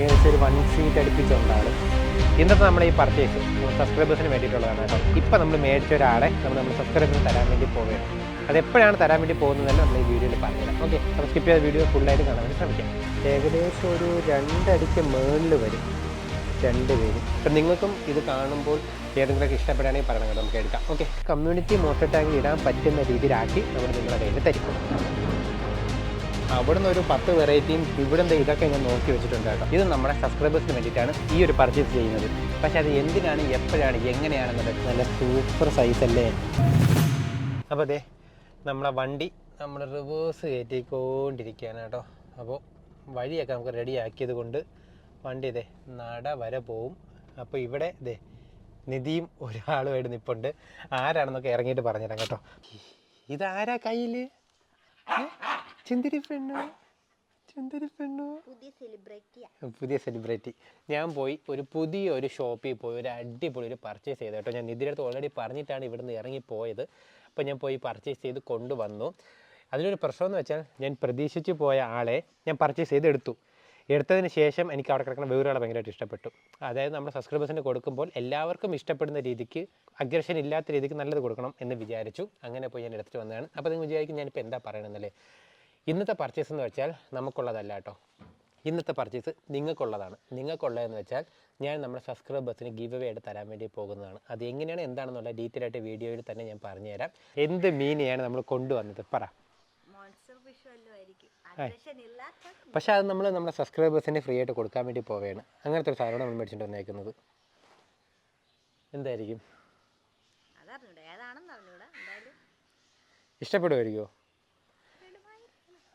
ഏകദേശം ഒരു one seat അടുപ്പിച്ചുണ്ടാണ് ഇന്നത്തെ നമ്മുടെ ഈ പർച്ചേസ് സബ്സ്ക്രൈബേഴ്സിന് വേണ്ടിയിട്ടുള്ളതാണ് കേട്ടോ. ഇപ്പം നമ്മൾ മേടിച്ച ഒരാളെ നമ്മൾ നമ്മുടെ സബ്സ്ക്രൈബേഴ്സിന് തരാൻ വേണ്ടി പോവുകയാണ്. അത് എപ്പോഴാണ് തരാൻ വേണ്ടി പോകുന്നതെന്ന് നമ്മൾ ഈ വീഡിയോയിൽ പറഞ്ഞുതരാം ഓക്കെ അപ്പോൾ സ്കിപ്പ് ചെയ്ത വീഡിയോ ഫുള്ളായിട്ട് കാണാൻ വേണ്ടി ശ്രമിക്കാം. ഏകദേശം ഒരു രണ്ടടിക്ക് മേളിൽ വരും. രണ്ട് പേര് അപ്പം നിങ്ങൾക്കും ഇത് കാണുമ്പോൾ ഏതെങ്കിലുമൊക്കെ ഇഷ്ടപ്പെടുകയാണെങ്കിൽ പറയണം നമുക്ക് എടുക്കാം. ഓക്കെ കമ്മ്യൂണിറ്റി മോട്ടർ ടാങ്ക് ഇടാൻ പറ്റുന്ന രീതിയിലാക്കി നമ്മൾ നിങ്ങളുടെ കയ്യിൽ തരും അവിടുന്ന് ഒരു പത്ത് വെറൈറ്റിയും ഇവിടുന്ന് ഇതൊക്കെ ഞാൻ നോക്കി വെച്ചിട്ടുണ്ട് കേട്ടോ. ഇത് നമ്മുടെ സബ്സ്ക്രൈബേഴ്സിന് വേണ്ടിയിട്ടാണ് ഈ ഒരു പർച്ചേസ് ചെയ്യുന്നത്. പക്ഷേ അത് എന്തിനാണ് എപ്പോഴാണ് എങ്ങനെയാണെന്നുള്ളത് നല്ല സൂപ്പർ സൈസ് അല്ലേ? അപ്പോൾ അതെ നമ്മളെ വണ്ടി നമ്മൾ റിവേഴ്സ് കയറ്റിക്കൊണ്ടിരിക്കുകയാണ് കേട്ടോ. അപ്പോൾ വഴിയൊക്കെ നമുക്ക് റെഡി ആക്കിയത് കൊണ്ട് വണ്ടി ഇതേ നട വരെ പോവും. അപ്പോൾ ഇവിടെ ഇതേ നിധിയും ഒരാളുമായിട്ട് നിപ്പുണ്ട്. ആരാണെന്നൊക്കെ ഇറങ്ങിയിട്ട് പറഞ്ഞുതരാം കേട്ടോ. ഇതാരാ കയ്യിൽ ചിന്തിരി പെണ്ണോ? ചെന്തിരി പെണ്ണോ? പുതിയ സെലിബ്രിറ്റിയാ. പുതിയ സെലിബ്രിറ്റി. ഞാൻ പോയി ഒരു പുതിയ ഒരു ഷോപ്പിൽ പോയി ഒരു അടിപൊളി ഒരു പർച്ചേസ് ചെയ്തു കേട്ടോ. ഞാൻ നിധിയുടെ അടുത്ത് ഓൾറെഡി പറഞ്ഞിട്ടാണ് ഇവിടുന്ന് ഇറങ്ങി പോയത്. അപ്പോൾ ഞാൻ പോയി പർച്ചേസ് ചെയ്ത് കൊണ്ടുവന്നു. അതിലൊരു പ്രശ്നം എന്ന് വെച്ചാൽ ഞാൻ പ്രതീക്ഷിച്ച് പോയ ആളെ ഞാൻ പർച്ചേസ് ചെയ്ത് എടുത്തു എടുത്തതിന് ശേഷം എനിക്ക് അവിടെ കിടക്കുന്ന വിവരങ്ങൾ ഭയങ്കരമായിട്ട് ഇഷ്ടപ്പെട്ടു. അതായത് നമ്മൾ സബ്സ്ക്രൈബേഴ്സിന് കൊടുക്കുമ്പോൾ എല്ലാവർക്കും ഇഷ്ടപ്പെടുന്ന രീതിക്ക് അഗ്രഷൻ ഇല്ലാത്ത രീതിക്ക് നല്ലത് കൊടുക്കണം എന്ന് വിചാരിച്ചു. അങ്ങനെ പോയി ഞാൻ എടുത്തിട്ട് വന്നതാണ്. അപ്പോൾ നിങ്ങൾ വിചാരിക്കും ഞാനിപ്പോൾ എന്താ പറയണമെന്നല്ലേ ഇന്നത്തെ പർച്ചേസ് എന്ന് വെച്ചാൽ നമുക്കുള്ളതല്ല കേട്ടോ. ഇന്നത്തെ പർച്ചേസ് നിങ്ങൾക്കുള്ളതാണ്. നിങ്ങൾക്കുള്ളതെന്ന് വെച്ചാൽ ഞാൻ നമ്മുടെ സബ്സ്ക്രൈബേഴ്സിന് ഗീവ് അവേ ആയിട്ട് തരാൻ വേണ്ടി പോകുന്നതാണ്. അത് എങ്ങനെയാണ് എന്താണെന്നുള്ള ഡീറ്റെയിൽ ആയിട്ട് വീഡിയോയിൽ തന്നെ ഞാൻ പറഞ്ഞുതരാം. എന്ത് മീനെയാണ് നമ്മൾ കൊണ്ടുവന്നത്? പറ. പക്ഷേ അത് നമ്മൾ നമ്മുടെ സബ്സ്ക്രൈബേഴ്സിന് ഫ്രീ ആയിട്ട് കൊടുക്കാൻ വേണ്ടി പോവുകയാണ്. അങ്ങനത്തെ ഒരു സാധനമാണ് നമ്മൾ മേടിച്ചിട്ട് വന്നേക്കുന്നത്. എന്തായിരിക്കും? ഇഷ്ടപ്പെടുമായിരിക്കുമോ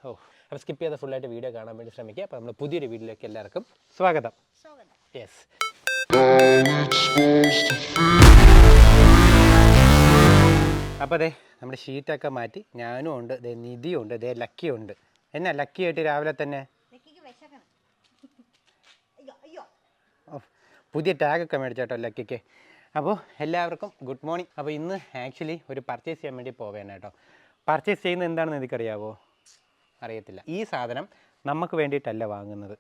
ഓ അപ്പോൾ സ്കിപ്പ് ചെയ്ത ഫുള്ളായിട്ട് വീഡിയോ കാണാൻ വേണ്ടി ശ്രമിക്കുക. അപ്പോൾ നമ്മൾ പുതിയൊരു വീഡിയോയിലേക്ക് എല്ലാവർക്കും സ്വാഗതം. സ്വാഗതം. യെസ് അപ്പോൾ അതെ നമ്മുടെ ഷീറ്റൊക്കെ മാറ്റി ഞാനും ഉണ്ട് ദേ നിധിയും ഉണ്ട് ദേ ലക്കിയും ഉണ്ട്. എന്നാ ലക്കി ആയിട്ട് രാവിലെ തന്നെ? പുതിയ ടാഗൊക്കെ മേടിച്ചോട്ടോ ലക്കിക്ക്. അപ്പോൾ എല്ലാവർക്കും ഗുഡ് മോർണിംഗ് അപ്പോൾ ഇന്ന് ആക്ച്വലി ഒരു പർച്ചേസ് ചെയ്യാൻ വേണ്ടി പോവുകയാണ് കേട്ടോ. പർച്ചേസ് ചെയ്യുന്നത് എന്താണെന്ന് എനിക്കറിയാവോ അറിയത്തില്ല. ഈ സാധനം നമുക്ക് വേണ്ടിയിട്ടല്ല വാങ്ങുന്നത്.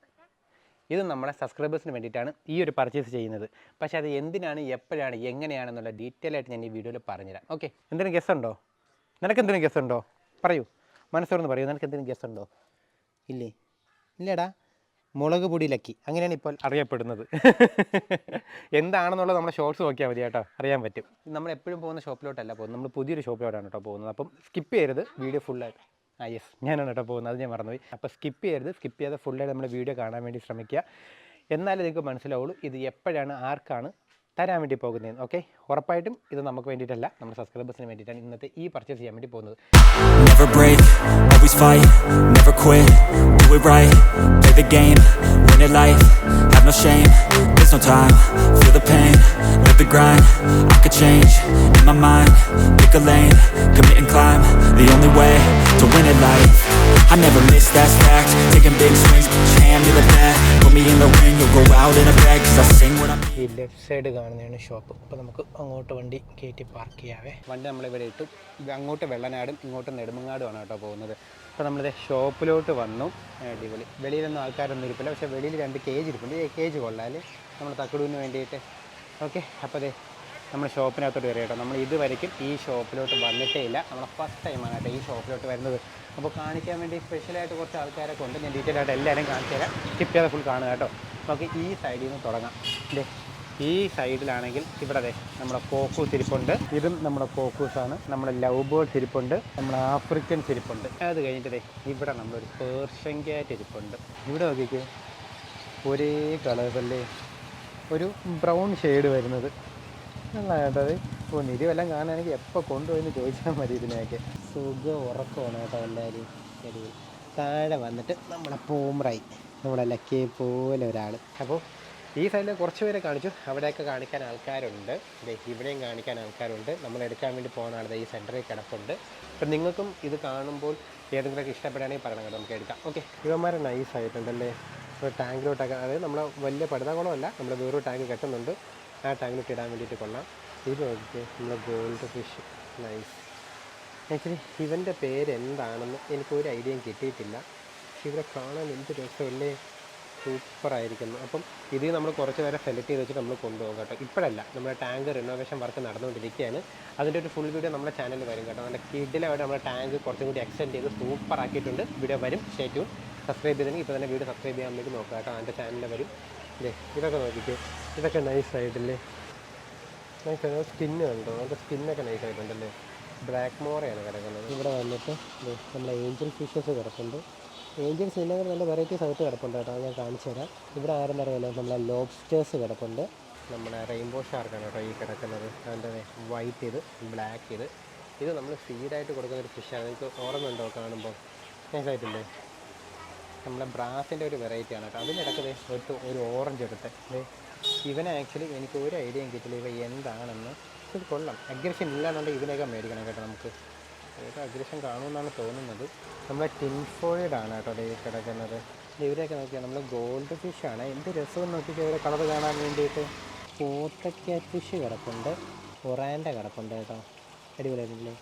ഇത് നമ്മുടെ സബ്സ്ക്രൈബേഴ്സിന് വേണ്ടിയിട്ടാണ് ഈ ഒരു പർച്ചേസ് ചെയ്യുന്നത്. പക്ഷേ അത് എന്തിനാണ് എപ്പോഴാണ് എങ്ങനെയാണെന്നുള്ള ഡീറ്റെയിൽ ആയിട്ട് ഞാൻ ഈ വീഡിയോയിൽ പറഞ്ഞുതരാം. ഓക്കെ എന്തെങ്കിലും ഗസ് ഉണ്ടോ? നിനക്ക് എന്തെങ്കിലും ഗസ് ഉണ്ടോ? പറയൂ. മനസ്സോർന്ന് പറയൂ. നിനക്ക് എന്തെങ്കിലും ഗസ് ഉണ്ടോ? ഇല്ലേ? ഇല്ലടാ. മുളക് പൊടി ലക്കി. അങ്ങനെയാണ് ഇപ്പോൾ അറിയപ്പെടുന്നത്. എന്താണെന്നുള്ളത് നമ്മുടെ ഷോർട്സ് നോക്കിയാൽ മതി കേട്ടോ. അറിയാൻ പറ്റും. നമ്മൾ എപ്പോഴും പോകുന്ന ഷോപ്പിലോട്ടല്ല പോകുന്നത്. നമ്മൾ പുതിയൊരു ഷോപ്പിലോട്ടാണ് കേട്ടോ പോകുന്നത്. അപ്പം സ്കിപ്പ് ചെയ്യരുത്. വീഡിയോ ഫുള്ളായിട്ട് ആ യെസ് ഞാനാണ് കേട്ടോ പോകുന്നത്. അത് ഞാൻ മറന്നുപോയി. അപ്പോൾ സ്കിപ്പ് ചെയ്യരുത്. സ്കിപ്പ് ചെയ്ത് ഫുള്ളായിട്ട് നമ്മുടെ വീഡിയോ കാണാൻ വേണ്ടി ശ്രമിക്കുക. എന്നാലേ നിങ്ങൾക്ക് മനസ്സിലാവുള്ളൂ. ഇത് എപ്പോഴാണ് ആർക്കാണ് തരാൻ വേണ്ടി പോകുന്നത് ഓക്കെ ഉറപ്പായിട്ടും ഇത് നമുക്ക് വേണ്ടിയിട്ടല്ല നമ്മുടെ സബ്സ്ക്രൈബേഴ്സിന് വേണ്ടിയിട്ടാണ് ഇന്നത്തെ ഈ പർച്ചേസ് ചെയ്യാൻ വേണ്ടി പോകുന്നത് Never break, always fight, never quit, do it right, play the game, win it life, have no shame, there's no time, feel the pain, live the grind, I could change, in my mind, pick a lane, commit and climb, the only way to win it life, I never miss, that's fact, taking big swings, jam to the bat, put me in the ring, you'll go out in a bag, cause I sing what I'm ഈ left side കാണുന്നതാണ് shop അപ്പോൾ നമുക്ക് അങ്ങോട്ട് വണ്ടി കയറ്റി park ചെയ്യാവേ. വണ്ടി നമ്മളിവിടെ ഇട്ടു. ഇത് അങ്ങോട്ട് വെള്ളനാടും ഇങ്ങോട്ട് നെടുമങ്ങാടുമാണ് കേട്ടോ പോകുന്നത്. അപ്പോൾ നമ്മളിത് ഷോപ്പിലോട്ട് വന്നു. അടിപൊളി. വെളിയിലൊന്നും ആൾക്കാരൊന്നും ഇരിപ്പില്ല. പക്ഷേ വെളിയിൽ രണ്ട് കേജ് ഇരിപ്പുണ്ട്. കേജ് കൊള്ളാൽ നമ്മൾ തക്കടൂവിന് വേണ്ടിയിട്ട്. ഓക്കെ അപ്പോൾ അതെ നമ്മൾ ഷോപ്പിനകത്തോട്ട് കയറി കേട്ടോ. നമ്മൾ ഇതുവരയ്ക്കും ഈ ഷോപ്പിലോട്ട് വന്നിട്ടേ ഇല്ല. നമ്മൾ ഫസ്റ്റ് ടൈമാണ് കേട്ടോ ഈ ഷോപ്പിലോട്ട് വരുന്നത്. അപ്പോൾ കാണിക്കാൻ വേണ്ടി സ്പെഷ്യലായിട്ട് കുറച്ച് ആൾക്കാരൊക്കെ ഉണ്ട്. ഞാൻ ഡീറ്റെയിൽ ആയിട്ട് എല്ലാവരും കാണിച്ചു തരാം. സ്കിപ്പ് ചെയ്ത് ഫുൾ കാണുക കേട്ടോ. നമുക്ക് ഈ സൈഡിൽ നിന്ന് തുടങ്ങാം. അല്ലേ ഈ സൈഡിലാണെങ്കിൽ ഇവിടെ അതെ നമ്മുടെ കോക്കൂസ് ഇരിപ്പുണ്ട് ഇതും നമ്മുടെ കോക്കൂസാണ്. നമ്മുടെ ലവ് ബേർഡ്സ് ഇരിപ്പുണ്ട് നമ്മുടെ ആഫ്രിക്കൻ തിരിപ്പുണ്ട് അത് കഴിഞ്ഞിട്ട് ഇവിടെ നമ്മളൊരു പേർഷ്യൻ ക്യാറ്റ് ഇരിപ്പുണ്ട് ഇവിടെ നോക്കിക്കേ. ഒരേ കളേഴ്സല്ലേ ഒരു ബ്രൗൺ ഷെയ്ഡ് വരുന്നത്. നല്ല കേട്ടോ അത് ഓ നിധി വല്ലതും കാണുകയാണെങ്കിൽ എപ്പോൾ കൊണ്ടുപോയെന്ന് ചോദിച്ചാൽ മതി ഇതിനെയൊക്കെ. സുഖം ഉറക്കമാണ് കേട്ടോ എല്ലാവരും ശരി. താഴെ വന്നിട്ട് നമ്മളെ പൂമ്രായി നമ്മളെ ലക്കിയെ പോലെ ഒരാൾ അപ്പോൾ ഈ സൈഡിൽ കുറച്ച് പേരെ കാണിച്ചു. അവിടെയൊക്കെ കാണിക്കാൻ ആൾക്കാരുണ്ട്. ഇവിടെയും കാണിക്കാൻ ആൾക്കാരുണ്ട്. നമ്മൾ എടുക്കാൻ വേണ്ടി പോകുന്ന ആൾ ദേ ഈ സെന്ററിൽ കിടപ്പുണ്ട്. അപ്പം നിങ്ങൾക്കും ഇത് കാണുമ്പോൾ ഏതെങ്കിലുമൊക്കെ ഇഷ്ടപ്പെടുകയാണെങ്കിൽ പറയണം കേട്ടോ. നമുക്ക് എടുക്കാം. ഓക്കെ. ഇവന്മാരെ നൈസ് ആയിട്ടുണ്ടല്ലേ? ഒരു ടാങ്കിലോട്ടൊക്കെ അതായത് നമ്മളെ വലിയ പടുതാകുളമല്ല നമ്മൾ വേറൊരു ടാങ്ക് കെട്ടുന്നുണ്ട്. ആ ടാങ്കിലോട്ട് ഇടാൻ വേണ്ടിയിട്ട് കൊള്ളാം. ഇത് നോക്കിക്കേ നമ്മുടെ ഗോൾഡ് ഫിഷ് നൈസ് ആക്ച്വലി ഇവന്റെ പേര് എന്താണെന്ന് എനിക്കൊരു ഐഡിയയും കിട്ടിയിട്ടില്ല. പക്ഷെ ഇവരെ കാണാൻ എന്ത് രസമല്ലേ? സൂപ്പറായിരിക്കുന്നു അപ്പം ഇത് നമ്മൾ കുറച്ച് നേരം സെലക്ട് ചെയ്ത് വെച്ചിട്ട് നമ്മൾ കൊണ്ടുപോകും കേട്ടോ. ഇപ്പോഴല്ല നമ്മുടെ ടാങ്ക് റിനോവേഷൻ വർക്ക് നടന്നുകൊണ്ടിരിക്കുകയാണ്. അതിന്റെ ഒരു ഫുൾ വീഡിയോ നമ്മുടെ ചാനലിൽ വരും കേട്ടോ. നമ്മുടെ കിഡിലായിട്ട് നമ്മുടെ ടാങ്ക് കുറച്ചും കൂടി എക്സ്റ്റെൻഡ് ചെയ്ത് സൂപ്പറാക്കിയിട്ടുണ്ട് വീഡിയോ വരും. സ്റ്റേറ്റ്യൂൺ സബ്സ്ക്രൈബ് ചെയ്തെങ്കിൽ ഇപ്പോൾ തന്നെ വീഡിയോ സബ്സ്ക്രൈബ് ചെയ്യാൻ വേണ്ടി നോക്കുക കേട്ടോ. എന്റെ ചാനലിൽ വരും. ഇതൊക്കെ നോക്കിക്കേ. ഇതൊക്കെ നൈസായിട്ടില്ലേ നൈസ് സ്കിന്ന് കണ്ടോ? അതിന്റെ സ്കിന്നൊക്കെ നൈസായിട്ടുണ്ടല്ലേ ബ്ലാക്ക് മോറയാണ് കിടക്കുന്നത്. ഇവിടെ വന്നിട്ട് നമ്മുടെ ഏഞ്ചൽ ഫിഷസ് കിടപ്പുണ്ട്. ഏഞ്ചൽ സിനിമകൾ നല്ല വെറൈറ്റീസ് ആയിട്ട് കിടപ്പുണ്ട് കേട്ടോ. ഞാൻ കാണിച്ചു തരാം. ഇവിടെ ആരെന്ന് അറിയാലോ? നമ്മളെ ലോബ്സ്റ്റേഴ്സ് കിടപ്പുണ്ട്. നമ്മുടെ റെയിൻബോ ഷാർക്കാണ് കേട്ടോ ഈ കിടക്കുന്നത്. അതിന്റെ വൈറ്റ് ഇത് ബ്ലാക്ക് ഇത്. ഇത് നമ്മൾ ഫീഡായിട്ട് കൊടുക്കുന്ന ഒരു ഫിഷാണ് നിങ്ങൾക്ക് ഓർമ്മയുണ്ടോ കാണുമ്പോൾ? നൈസായിട്ടില്ലേ നമ്മുടെ ബ്രാസിന്റെ ഒരു വെറൈറ്റിയാണ് കേട്ടോ. അതിന്റെ ഒരു ഒരു ഓറഞ്ച് എടുത്ത്. ഇവനെ ആക്ച്വലി എനിക്ക് ഒരു ഐഡിയയും കിട്ടില്ല. ഇവ എന്താണെന്ന്. ഇത് കൊള്ളാം. അഗ്രഷൻ ഇല്ലാന്നുണ്ടെങ്കിൽ ഇവനെയൊക്കെ മേടിക്കണം കേട്ടോ നമുക്ക്. ഏതോ അഗ്രഷൻ കാണുമെന്നാണ് തോന്നുന്നത്. നമ്മളെ ടിൻഫോയിഡാണ് കേട്ടോ ഈ കിടക്കുന്നത്. ഇവരെയൊക്കെ നോക്കിയാൽ നമ്മൾ ഗോൾഡ് ഫിഷാണ് എന്ത് രസമെന്ന് നോക്കിയിട്ട് ഇവരെ കളർ കാണാൻ വേണ്ടിയിട്ട്. പോത്തക്കാറ്റ് ഫിഷ് കിടപ്പുണ്ട്. ഒറാൻഡ കിടപ്പുണ്ട് കേട്ടോ. അടിപൊളിയായിട്ടില്ലേ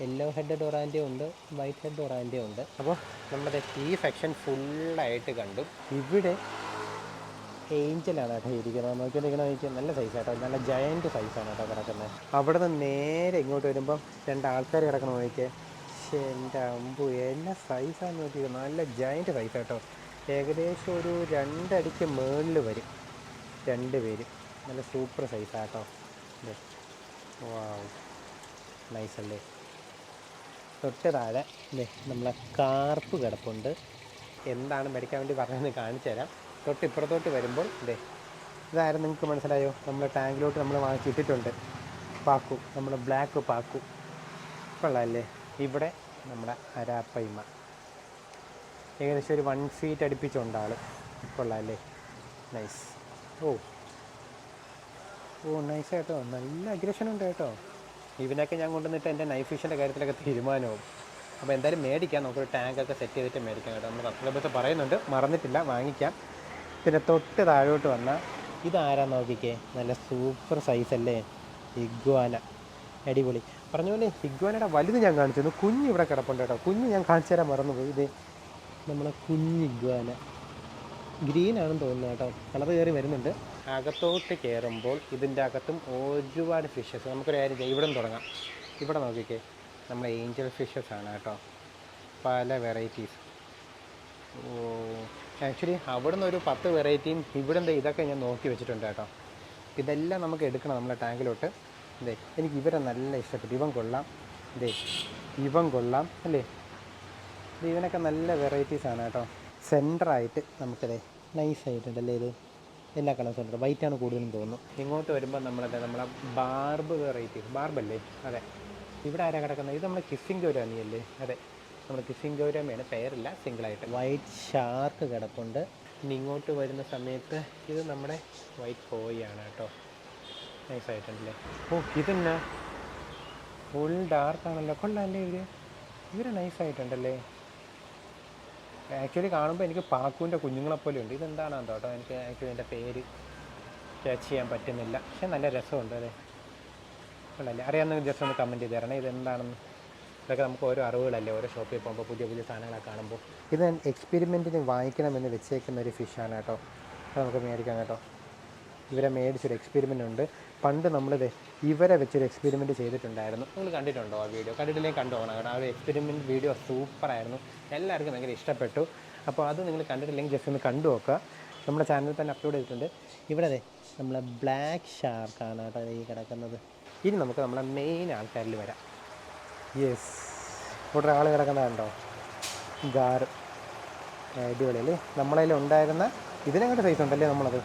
യെല്ലോ ഹെഡ് ഒറാൻഡേ ഉണ്ട്. വൈറ്റ് ഹെഡ് ഒറാൻഡേ ഉണ്ട്. അപ്പോൾ നമ്മുടെ ഈ സെക്ഷൻ ഫുള്ളായിട്ട് കണ്ടു. ഇവിടെ ഏഞ്ചലാണ് കേട്ടോ ഇരിക്കുന്നത്. നോക്കിയിട്ടിരിക്കണോ എനിക്ക് നല്ല സൈസ് കേട്ടോ നല്ല ജയന്റ് സൈസാണ് കേട്ടോ കിടക്കുന്നത്. അവിടെ നിന്ന് നേരെ ഇങ്ങോട്ട് വരുമ്പം രണ്ട് ആൾക്കാർ കിടക്കണം നോക്കിയേ പക്ഷേ എന്റെ അമ്പു എന്നെ സൈസാന്ന് നോക്കിയത് നല്ല ജയന്റ് സൈസ് കേട്ടോ ഏകദേശം ഒരു രണ്ടടിക്ക് മുകളിൽ വരും. രണ്ട് പേര്. നല്ല സൂപ്പർ സൈസ് കേട്ടോ നൈസ് അല്ലേ? തൊട്ട് താഴെ നമ്മളെ കാർപ്പ് കിടപ്പുണ്ട്. എന്താണ് മേടിക്കാൻ വേണ്ടി പറഞ്ഞതെന്ന് കാണിച്ചു തരാം തൊട്ട് ഇപ്പുറത്തോട്ട് വരുമ്പോൾ ദേ ഇതാരും നിങ്ങൾക്ക് മനസ്സിലായോ? നമ്മൾ ടാങ്കിലോട്ട് നമ്മൾ വാങ്ങിച്ചിട്ടിട്ടുണ്ട് പാക്കു നമ്മുടെ ബ്ലാക്ക് പാക്കു. കൊള്ളാമല്ലേ ഇവിടെ നമ്മുടെ അരാപ്പയ്മ. ഏകദേശം ഒരു വൺ ഫീറ്റ് അടുപ്പിച്ചുണ്ട് ആൾ കൊള്ളാമല്ലേ നൈസ് ഓ. ഓ നൈസ് കേട്ടോ നല്ല അഗ്രഷൻ ഉണ്ട് കേട്ടോ. ഇവനൊക്കെ ഞാൻ കൊണ്ടുവന്നിട്ട് എന്റെ നൈഫ് ഫിഷിന്റെ കാര്യത്തിലൊക്കെ തീരുമാനവും അപ്പോൾ എന്തായാലും മേടിക്കാം. നമുക്കൊരു ടാങ്കൊക്കെ സെറ്റ് ചെയ്തിട്ട് മേടിക്കാം കേട്ടോ. നമ്മൾ സബ്സ്ക്രൈബേഴ്സ് പറയുന്നുണ്ട്. മറന്നിട്ടില്ല. വാങ്ങിക്കാം. പിന്നെ തൊട്ട് താഴോട്ട് വന്നാൽ ഇതാരാ നോക്കിക്കേ? നല്ല സൂപ്പർ സൈസ് അല്ലേ? ഇഗ്വാന അടിപൊളി. പറഞ്ഞ പോലെ ഇഗ്വാനയുടെ വലുത് ഞാൻ കാണിച്ചു കുഞ്ഞ് ഇവിടെ കിടപ്പുണ്ട് കേട്ടോ. കുഞ്ഞ് ഞാൻ കാണിച്ചു തരാൻ മറന്നുപോയി. ഇത് നമ്മളെ കുഞ്ഞ് ഇഗ്വാന ഗ്രീൻ ആണെന്ന് തോന്നുന്നു കേട്ടോ. കളർ കയറി വരുന്നുണ്ട്. അകത്തോട്ട് കയറുമ്പോൾ ഇതിന്റെ അകത്തും ഒരുപാട് ഫിഷസ് നമുക്കൊരു കാര്യം ചെയ്യാം. ഇവിടെ നിന്ന് തുടങ്ങാം. ഇവിടെ നോക്കിക്കേ. നമ്മളെ ഏഞ്ചൽ ഫിഷസ് ആണ് കേട്ടോ. പല വെറൈറ്റീസ് ഓ. ആക്ച്വലി അവിടെ നിന്ന് ഒരു പത്ത് വെറൈറ്റിയും ഇവിടെ എന്താ ഇതൊക്കെ ഞാൻ നോക്കി വെച്ചിട്ടുണ്ട് കേട്ടോ. ഇതെല്ലാം നമുക്ക് എടുക്കണം നമ്മളെ ടാങ്കിലോട്ട് ഇതേ എനിക്ക് ഇവരെ നല്ല ഇഷ്ടപ്പെട്ടു. ഇവൻ കൊള്ളാം. ഇതേ ഇവൻ കൊള്ളാം. അല്ലേ? ഇവനൊക്കെ നല്ല വെറൈറ്റീസ് ആണ് കേട്ടോ. സെന്ററായിട്ട് നമുക്കതെ നൈസ് ആയിട്ടുണ്ടല്ലേ ഇത്? എല്ലാ കളേഴ്സും ഉണ്ട്. വൈറ്റ് ആണ് കൂടുതലും തോന്നുന്നു. ഇങ്ങോട്ട് വരുമ്പോൾ നമ്മളതെ നമ്മളെ ബാർബ് വെറൈറ്റീസ് ബാർബല്ലേ അതെ. ഇവിടെ ആരാ കിടക്കുന്നത് ഇത് നമ്മുടെ കിസ്സിന്റെ ഒരു അനിയല്ലേ? അതെ. നമ്മുടെ കിസ്സിങ് ഗൗരാമിയാണ് പേരില്ല സിംഗിളായിട്ട്. വൈറ്റ് ഷാർക്ക് കിടപ്പുണ്ട്. ഇനി ഇങ്ങോട്ട് വരുന്ന സമയത്ത് ഇത് നമ്മുടെ വൈറ്റ് കോയി ആണ് കേട്ടോ. നൈസ് ആയിട്ടുണ്ടല്ലേ? ഓ ഇതെന്നാ? ഫുൾ ഡാർക്ക് ആണല്ലോ. കൊള്ളാല്ലേ ഇവർ? ഇവർ നൈസ് ആയിട്ടുണ്ടല്ലേ? ആക്ച്വലി കാണുമ്പോൾ എനിക്ക് പാക്കുവിന്റെ കുഞ്ഞുങ്ങളെ പോലെ ഉണ്ട്. ഇതെന്താണ് കേട്ടോ? എനിക്ക് ആക്ച്വലി എന്റെ പേര് ക്യാച്ച് ചെയ്യാൻ പറ്റുന്നില്ല. പക്ഷേ നല്ല രസമുണ്ട് അതെ കൊള്ളാല്ലേ അറിയാമെന്ന് ജസ്റ്റ് ഒന്ന് കമന്റ് ചെയ്ത് തരണേ. ഇതെന്താണെന്ന്? ഇതൊക്കെ നമുക്ക് ഓരോ അറിവുകളല്ലേ ഓരോ ഷോപ്പിൽ പോകുമ്പോൾ പുതിയ പുതിയ സാധനങ്ങളൊക്കെ കാണുമ്പോൾ. ഇത് എക്സ്പെരിമെന്റിന് വാങ്ങിക്കണമെന്ന് വെച്ചേക്കുന്ന ഒരു ഫിഷാണ് കേട്ടോ. അത് നമുക്ക് മേടിക്കാം കേട്ടോ. ഇവരെ മേടിച്ചൊരു എക്സ്പെരിമെന്റ് ഉണ്ട്. പണ്ട് നമ്മളിത് ഇവരെ വെച്ചൊരു എക്സ്പെരിമെന്റ് ചെയ്തിട്ടുണ്ടായിരുന്നു. നിങ്ങൾ കണ്ടിട്ടുണ്ടോ ആ വീഡിയോ കണ്ടിട്ടില്ലെങ്കിൽ കണ്ടു പോകണം കാരണം ആ ഒരു എക്സ്പെരിമെന്റ് വീഡിയോ സൂപ്പറായിരുന്നു എല്ലാവർക്കും ഭയങ്കര ഇഷ്ടപ്പെട്ടു. അപ്പോൾ അത് നിങ്ങൾ കണ്ടിട്ടില്ലെങ്കിൽ ജസ്റ്റ് ഒന്ന് കണ്ടു നോക്കുക. നമ്മുടെ ചാനലിൽ തന്നെ അപ്ലോഡ് ചെയ്തിട്ടുണ്ട്. ഇവിടെ അതെ നമ്മളെ ബ്ലാക്ക് ഷാർക്കാണ് കേട്ടോ ഈ കിടക്കുന്നത്. ഇനി നമുക്ക് നമ്മുടെ മെയിൻ ആൾക്കാരിൽ വരാം. യെസ് ഇവിടെ ആൾ കിടക്കുന്നതുണ്ടോ ഗാർ അടിപൊളിയല്ലേ? നമ്മളതിൽ ഉണ്ടായിരുന്ന ഇതിനങ്ങോട്ട് സൈസ് ഉണ്ടല്ലേ നമ്മളത്?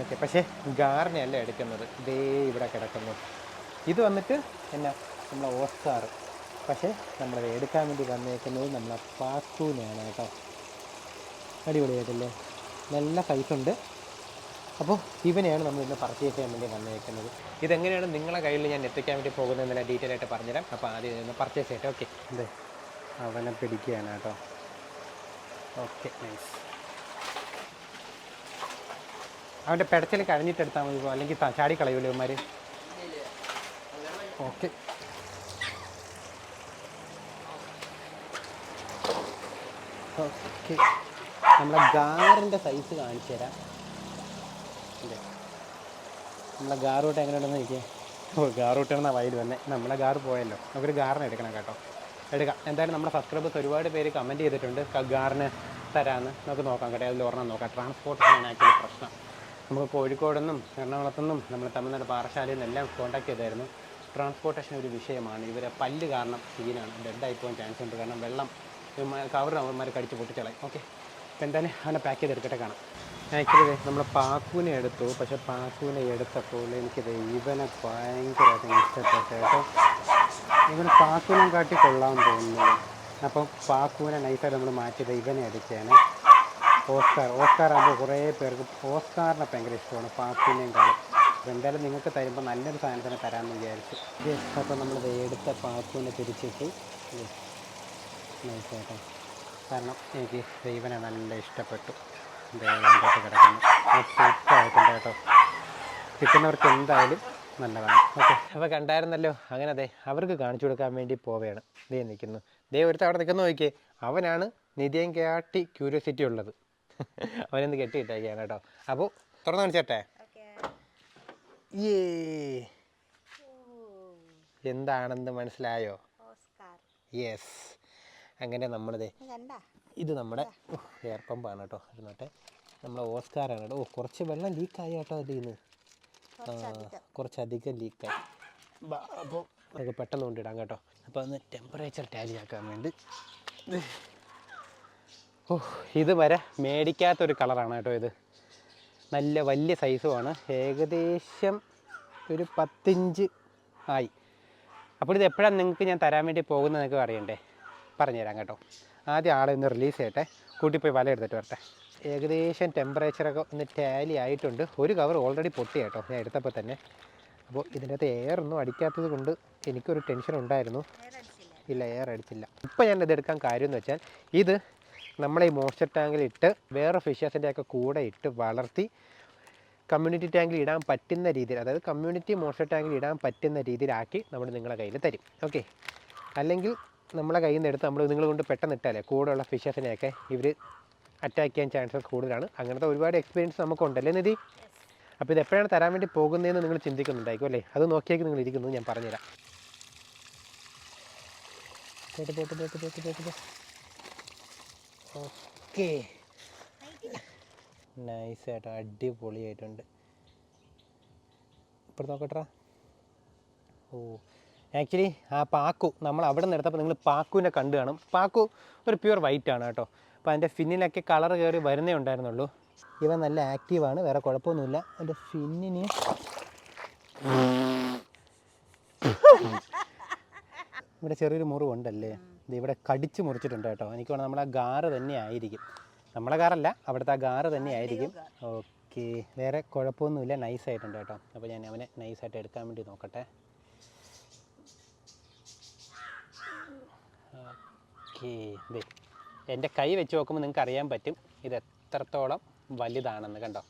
ഓക്കെ പക്ഷേ ഗാറിനെ അല്ല എടുക്കുന്നത്. ഇതേ ഇവിടെ കിടക്കുന്നു. ഇത് വന്നിട്ട് എന്നാ? നമ്മളെ ഓസ്കാർ പക്ഷേ നമ്മളത് എടുക്കാൻ വേണ്ടി വന്നേക്കുന്നത് നമ്മളെ പാക്കൂനെയാണ് കേട്ടോ. അടിപൊളിയായിട്ടല്ലേ? നല്ല സൈസുണ്ട് അപ്പോൾ ഇവനെയാണ് നമ്മൾ ഇന്ന് പർച്ചേസ് ചെയ്യാൻ വേണ്ടി വന്നേക്കുന്നത്. ഇതെങ്ങനെയാണ് നിങ്ങളെ കയ്യിൽ ഞാൻ എത്തിക്കാൻ വേണ്ടി പോകുന്നത് പോകുന്നതെന്ന് ഡീറ്റെയിൽ ആയിട്ട് പറഞ്ഞുതരാം. അപ്പോൾ ആദ്യം ഇതൊന്ന് പർച്ചേസ് ചെയ്യട്ടെ. ഓക്കെ അതെ. അവനെ പിടിക്കുകയാണ് കേട്ടോ. ഓക്കെ നൈസ് അവന്റെ പെടച്ചിൽ കഴിഞ്ഞിട്ടെടുത്താൽ മതി. അല്ലെങ്കിൽ ചാടി കളയുമല്ലോ ഇവന്മാർ ഓക്കെ ഓക്കെ നമ്മളെ ഗാറിന്റെ സൈസ് കാണിച്ചു തരാം ഇല്ലേ? നമ്മളെ ഗാറൂട്ട് എങ്ങനെയുണ്ടെന്ന് നോക്കിയേ ഓ ഗാറൂട്ടാണ് വയൽ തന്നെ. നമ്മളെ ഗാറ് പോയല്ലോ. നമുക്കൊരു ഗാറിന് എടുക്കണം കേട്ടോ. എടുക്കാം. എന്തായാലും നമ്മുടെ സബ്സ്ക്രൈബേഴ്സ് ഒരുപാട് പേര് കമന്റ് ചെയ്തിട്ടുണ്ട്. ഗാറിന് തരാമെന്ന് നമുക്ക് നോക്കാം കേട്ടോ. അതിൽ ഒരെണ്ണം നോക്കാം. ട്രാൻസ്പോർട്ടേഷൻ ആക്ച്വലി പ്രശ്നം. നമുക്ക് കോഴിക്കോട് നിന്നും എറണാകുളത്തു നിന്നും നമ്മൾ തമിഴ്നാട് പാറശാലയിൽ നിന്നെല്ലാം കോൺടാക്ട് ചെയ്തായിരുന്നു. ട്രാൻസ്പോർട്ടേഷൻ ഒരു വിഷയമാണ്. ഇവരെ പല്ല് കാരണം സീനാണ്. ഡെഡായി പോകാൻ ചാൻസ് ഉണ്ട്. കാരണം വെള്ളം കവർ അവന്മാർ കടിച്ച് പൊട്ടിച്ചളയും. ഓക്കെ എന്തായാലും അവനെ പാക്ക് ചെയ്തെടുക്കട്ടെ കാണാം. ആക്ച്വലി നമ്മൾ പാക്കൂനെ എടുത്തു. പക്ഷേ പാക്കൂനെ എടുത്തപ്പോൾ എനിക്കിത് ഇവനെ ഭയങ്കരമായിട്ട് ഇഷ്ടപ്പെട്ടു കേട്ടോ. ഇവന് പാക്കൂനെ കാട്ടി കൊള്ളാൻ തോന്നുന്നു. അപ്പം പാക്കൂനെ നൈസായിട്ട് നമ്മൾ മാറ്റിയത് ഇവനെ എടുക്കുകയാണ്. ഓസ്കാർ ഓസ്കാർ ആകുമ്പോൾ കുറേ പേർക്ക് ഓസ്കാറിനെ ഭയങ്കര ഇഷ്ടമാണ് പാക്കൂനെയും കാണും അപ്പോൾ എന്തായാലും നിങ്ങൾക്ക് തരുമ്പോൾ നല്ലൊരു സാധനത്തിന് തരാമെന്ന് വിചാരിച്ചു. അപ്പോൾ നമ്മൾ എടുത്ത പാക്കൂനെ തിരിച്ചിട്ട്. നൈസായിട്ട് കാരണം എനിക്ക് ദൈവനെ നല്ല ഇഷ്ടപ്പെട്ടു. ദൈവത്തെ കിടക്കുന്നു. സൂപ്പറായിട്ടുണ്ട് കേട്ടോ. കിട്ടുന്നവർക്ക് എന്തായാലും നല്ലതാണ്. ഓക്കെ. അപ്പോൾ കണ്ടായിരുന്നല്ലോ. അങ്ങനെ അതെ അവർക്ക് കാണിച്ചു കൊടുക്കാൻ വേണ്ടി പോവുകയാണ്. ദേ നിൽക്കുന്നു ദേ ഒരുത്ത അവിടെ നിൽക്കുന്ന നോക്കിയേ. അവനാണ് നിധിയം കാട്ടി ക്യൂരിയോസിറ്റി ഉള്ളത്. അവനെന്ന് കെട്ടിയിട്ടേക്കാണ് കേട്ടോ. അപ്പോൾ തുറന്നു കാണിച്ചേട്ടെ. ഓക്കെ. ഏ എന്താണെന്ന് മനസ്സിലായോ? ഓസ്കാർ. യെസ്. അങ്ങനെ നമ്മളിതേ കണ്ടാ? ഇത് നമ്മുടെ എയർ പമ്പാണ് കേട്ടോ. ഇരുന്നോട്ടെ. നമ്മളെ ഓസ്കാറാണ് കേട്ടോ. ഓ കുറച്ച് വെള്ളം ലീക്കായി കേട്ടോ അതിൽ നിന്ന് കുറച്ചധികം ലീക്കായി അപ്പോൾ നമുക്ക് പെട്ടെന്ന് കൊണ്ടിടാം കേട്ടോ. അപ്പോൾ ഒന്ന് ടെമ്പറേച്ചർ ടാലി ആക്കാൻ വേണ്ടി. ഓ ഇത് വരെ മേടിക്കാത്തൊരു കളറാണ് കേട്ടോ ഇത്. നല്ല വലിയ സൈസുമാണ് ഏകദേശം ഒരു പത്തിഞ്ച് ആയി. അപ്പോൾ ഇത് എപ്പോഴാണ് നിങ്ങൾക്ക് ഞാൻ തരാൻ വേണ്ടി പോകുന്നത് നിങ്ങൾക്ക് അറിയണ്ടേ? പറഞ്ഞുതരാം കേട്ടോ. ആദ്യം ആളെ ഒന്ന് റിലീസ് ചെയ്യട്ടെ. കൂട്ടിപ്പോയി വല എടുത്തിട്ട് വരട്ടെ. ഏകദേശം ടെമ്പറേച്ചറൊക്കെ ഒന്ന് ടാലി ആയിട്ടുണ്ട്. ഒരു കവർ ഓൾറെഡി പൊട്ടി കേട്ടോ ഞാൻ എടുത്തപ്പോൾ തന്നെ. അപ്പോൾ ഇതിന്റെ അകത്ത് എയർ ഒന്നും അടിക്കാത്തത് കൊണ്ട് എനിക്കൊരു ടെൻഷൻ ഉണ്ടായിരുന്നു. ഇല്ല എയർ അടിച്ചില്ല. ഇപ്പം ഞാൻ ഇതെടുക്കാൻ കാര്യം എന്ന് വെച്ചാൽ ഇത് നമ്മളെ ഈ മോസ്റ്റർ ടാങ്കിൽ ഇട്ട് വേറെ ഫിഷസിന്റെ ഒക്കെ കൂടെ ഇട്ട് വളർത്തി കമ്മ്യൂണിറ്റി ടാങ്കിൽ ഇടാൻ പറ്റുന്ന രീതിയിൽ അതായത് കമ്മ്യൂണിറ്റി മോസ്റ്റർ ടാങ്കിൽ ഇടാൻ പറ്റുന്ന രീതിയിലാക്കി നമ്മൾ നിങ്ങളെ കയ്യിൽ തരും. ഓക്കെ അല്ലെങ്കിൽ നമ്മളെ കയ്യിൽ നിന്ന് എടുത്ത് നമ്മൾ നിങ്ങൾ കൊണ്ട് പെട്ടെന്ന് ഇട്ടാലേ കൂടെയുള്ള ഫിഷസിനെയൊക്കെ ഇവർ അറ്റാക്ക് ചെയ്യാൻ ചാൻസസ് കൂടുതലാണ്. അങ്ങനത്തെ ഒരുപാട് എക്സ്പീരിയൻസ് നമുക്കുണ്ടല്ലേ നിധി? അപ്പോൾ ഇത് എപ്പോഴാണ് തരാൻ വേണ്ടി പോകുന്നതെന്ന് നിങ്ങൾ ചിന്തിക്കുന്നുണ്ടായിരിക്കും അല്ലേ? അത് നോക്കിയേക്ക് നിങ്ങൾ ഇരിക്കുന്നത് ഞാൻ പറഞ്ഞുതരാം. Pot pot pot okay. Nice ആയിട്ട് അടിപൊളിയായിട്ടുണ്ട്. ഇപ്പോൾ നോക്കട്ടെ ഓ. ആക്ച്വലി ആ പാക്കു നമ്മൾ അവിടെ നിന്ന് എടുത്തപ്പോൾ നിങ്ങൾ പാക്കുവിനെ കണ്ടു കാണും. പാക്കു ഒരു പ്യുവർ വൈറ്റ് ആണ് കേട്ടോ. അപ്പോൾ അതിന്റെ ഫിന്നിനൊക്കെ കളർ കയറി വരുന്നേ ഉണ്ടായിരുന്നുള്ളൂ. ഇവ നല്ല ആക്റ്റീവാണ് വേറെ കുഴപ്പമൊന്നുമില്ല. അതിന്റെ ഫിന്നിന് ഇവിടെ ചെറിയൊരു മുറിവുണ്ടല്ലേ? ഇത് ഇവിടെ കടിച്ച് മുറിച്ചിട്ടുണ്ട് കേട്ടോ. എനിക്ക് വേണം നമ്മളെ ഗാറ് തന്നെ ആയിരിക്കും. നമ്മളെ ഗാറല്ല അവിടുത്തെ ആ ഗാറ് തന്നെ ആയിരിക്കും. ഓക്കെ വേറെ കുഴപ്പമൊന്നുമില്ല. നൈസായിട്ടുണ്ട് കേട്ടോ. അപ്പോൾ ഞാൻ അവനെ നൈസായിട്ട് എടുക്കാൻ വേണ്ടി നോക്കട്ടെ. ദേ എന്റെ കൈ വെച്ച് നോക്കുമ്പോൾ നിങ്ങൾക്ക് അറിയാൻ പറ്റും. ഇത് എത്രത്തോളം വലുതാണെന്ന് കണ്ടോ?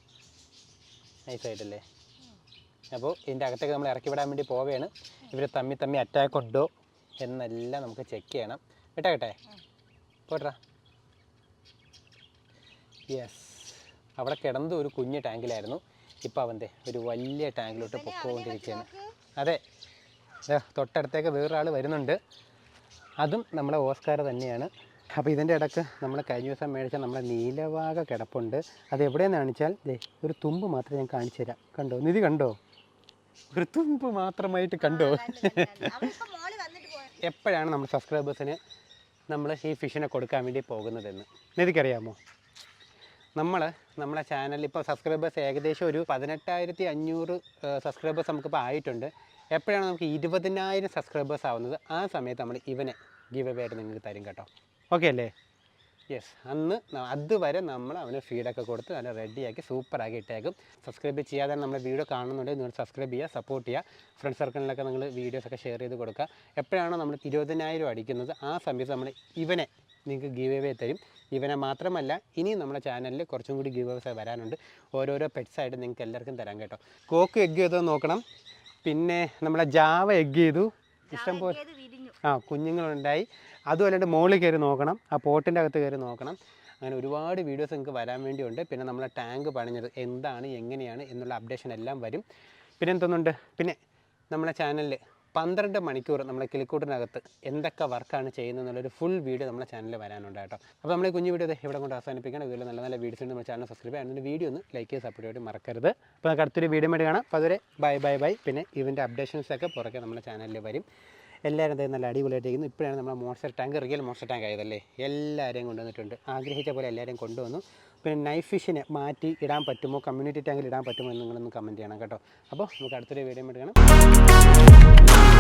നൈസായിട്ടല്ലേ അപ്പോൾ ഇതിന്റെ അകത്തേക്ക് നമ്മൾ ഇറക്കി വിടാൻ വേണ്ടി പോവുകയാണ്. ഇവർ തമ്മി തമ്മി അറ്റാക്ക് ഉണ്ടോ എന്നെല്ലാം നമുക്ക് ചെക്ക് ചെയ്യണം. വിട്ടേക്കട്ടെ? പോട്ടാ യെസ് അവിടെ കിടന്നത് ഒരു കുഞ്ഞ് ടാങ്കിലായിരുന്നു. ഇപ്പോൾ അവന്റെ ഒരു വലിയ ടാങ്കിലോട്ട് പൊക്കോണ്ടിരിക്കുകയാണ്. അതെ. തൊട്ടടുത്തേക്ക് വേറൊരാൾ വരുന്നുണ്ട്. അതും നമ്മളെ ഓസ്കാർ തന്നെയാണ്. അപ്പോൾ ഇതിന്റെ ഇടയ്ക്ക് നമ്മൾ കഴിഞ്ഞ ദിവസം മേടിച്ച നമ്മുടെ നീലവാക കിടപ്പുണ്ട്. അത് എവിടെയെന്ന് കാണിച്ചാൽ ദേ ഒരു തുമ്പ് മാത്രമേ ഞാൻ കാണിച്ചു തരാം. കണ്ടോ? നിധി കണ്ടോ? ഒരു തുമ്പ് മാത്രമായിട്ട് കണ്ടോ? എപ്പോഴാണ് നമ്മൾ സബ്സ്ക്രൈബേഴ്സിന് നമ്മൾ ഈ ഫിഷിനെ കൊടുക്കാൻ വേണ്ടി പോകുന്നതെന്ന്? നിധിക്കറിയാമോ? നമ്മൾ നമ്മളെ ചാനലിൽ ഇപ്പോൾ സബ്സ്ക്രൈബേഴ്സ് ഏകദേശം ഒരു പതിനെട്ടായിരത്തി അഞ്ഞൂറ് സബ്സ്ക്രൈബേഴ്സ് നമുക്കിപ്പോൾ ആയിട്ടുണ്ട്. എപ്പോഴാണ് നമുക്ക് ഇരുപതിനായിരം സബ്സ്ക്രൈബേഴ്സ് ആവുന്നത്? ആ സമയത്ത് നമ്മൾ ഇവനെ ഗീവ് അവേ ആയിട്ട് നിങ്ങൾക്ക് തരും കേട്ടോ. ഓക്കെ അല്ലേ? യെസ് അന്ന് അതുവരെ നമ്മൾ അവന് ഫീഡൊക്കെ കൊടുത്ത് അവനെ റെഡിയാക്കി സൂപ്പറാക്കി ഇട്ടേക്കും. സബ്സ്ക്രൈബ് ചെയ്യാതെ നമ്മുടെ വീഡിയോ കാണുന്നുണ്ടെങ്കിൽ നിങ്ങൾ സബ്സ്ക്രൈബ് ചെയ്യുക സപ്പോർട്ട് ചെയ്യുക. ഫ്രണ്ട് സർക്കിളിലൊക്കെ നിങ്ങൾ വീഡിയോസൊക്കെ ഷെയർ ചെയ്ത് കൊടുക്കുക. എപ്പോഴാണോ നമ്മൾ ഇരുപതിനായിരം അടിക്കുന്നത് ആ സമയത്ത് നമ്മൾ ഇവനെ നിങ്ങൾക്ക് ഗീവ് അവേ തരും. ഇവനെ മാത്രമല്ല ഇനിയും നമ്മുടെ ചാനലിൽ കുറച്ചും കൂടി ഗീവ് അവേസ് വരാനുണ്ട്. ഓരോരോ പെറ്റ്സ് ആയിട്ട് നിങ്ങൾക്ക് എല്ലാവർക്കും തരാം കേട്ടോ. കോക്ക് എഗ് ചെയ്തോ നോക്കണം. പിന്നെ നമ്മളെ ജാവ എഗ് ചെയ്തു. ഇഷ്ടം പോലെ ഏത് വിരിഞ്ഞു. ആ കുഞ്ഞുങ്ങളുണ്ടായി. അതുമല്ലാണ്ട് മുകളിൽ കയറി നോക്കണം. ആ പോട്ടിന്റെ അകത്ത് കയറി നോക്കണം. അങ്ങനെ ഒരുപാട് വീഡിയോസ് നിങ്ങൾക്ക് വരാൻ വേണ്ടിയുണ്ട്. പിന്നെ നമ്മളെ ടാങ്ക് പണിഞ്ഞത് എന്താണ് എങ്ങനെയാണ് എന്നുള്ള അപ്ഡേഷൻ എല്ലാം വരും. പിന്നെ എന്തൊന്നുണ്ട് പിന്നെ നമ്മളെ ചാനലിൽ പന്ത്രണ്ട് മണിക്കൂർ നമ്മളെ കിളിക്കൂട്ടിനകത്ത് എന്തൊക്കെ വർക്കാണ് ചെയ്യുന്നത് എന്നുള്ളൊരു ഫുൾ വീഡിയോ നമ്മുടെ ചാനലിൽ വരാനുണ്ട് കേട്ടോ. അപ്പോൾ നമ്മൾ കുഞ്ഞു വീഡിയോ ഇവിടെ കൊണ്ട് അവസാനിപ്പിക്കണം ഇതുപോലെ നല്ല നല്ല വീഡിയോസ് നമ്മുടെ ചാനൽ സബ്സ്ക്രൈബ് ചെയ്യാൻ വീഡിയോ ഒന്ന് ലൈക്ക് ചെയ്ത് സപ്പോർട്ട് ചെയ്ത് മറക്കരുത്. അപ്പോൾ നമുക്ക് അടുത്തൊരു വീഡിയോ വേണ്ടി കാണാം. അപ്പോൾ അതുവരെ ബൈ ബൈ ബൈ പിന്നെ ഇവന്റെ അപ്ഡേഷൻസൊക്കെ പുറകെ നമ്മുടെ ചാനലിൽ വരും. എല്ലാവരും ദേ നല്ല അടിപൊളിയായിട്ടിരിക്കുന്നു. ഇപ്പോഴാണ് നമ്മുടെ monster tank real monster tank ആയതല്ലേ? എല്ലാവരെയും കൊണ്ടുവന്നിട്ടുണ്ട്. ആഗ്രഹിച്ച പോലെ എല്ലാവരെയും കൊണ്ടുവന്നു. പിന്നെ നൈഫ് ഫിഷിനെ മാറ്റി ഇടാൻ പറ്റുമോ? കമ്മ്യൂണിറ്റി ടാങ്കിൽ ഇടാൻ പറ്റുമോ എന്ന് നിങ്ങളൊന്ന് കമന്റ് ചെയ്യണം കേട്ടോ. അപ്പോൾ നമുക്ക് അടുത്തൊരു വീഡിയോ എടുക്കണം കാണാം.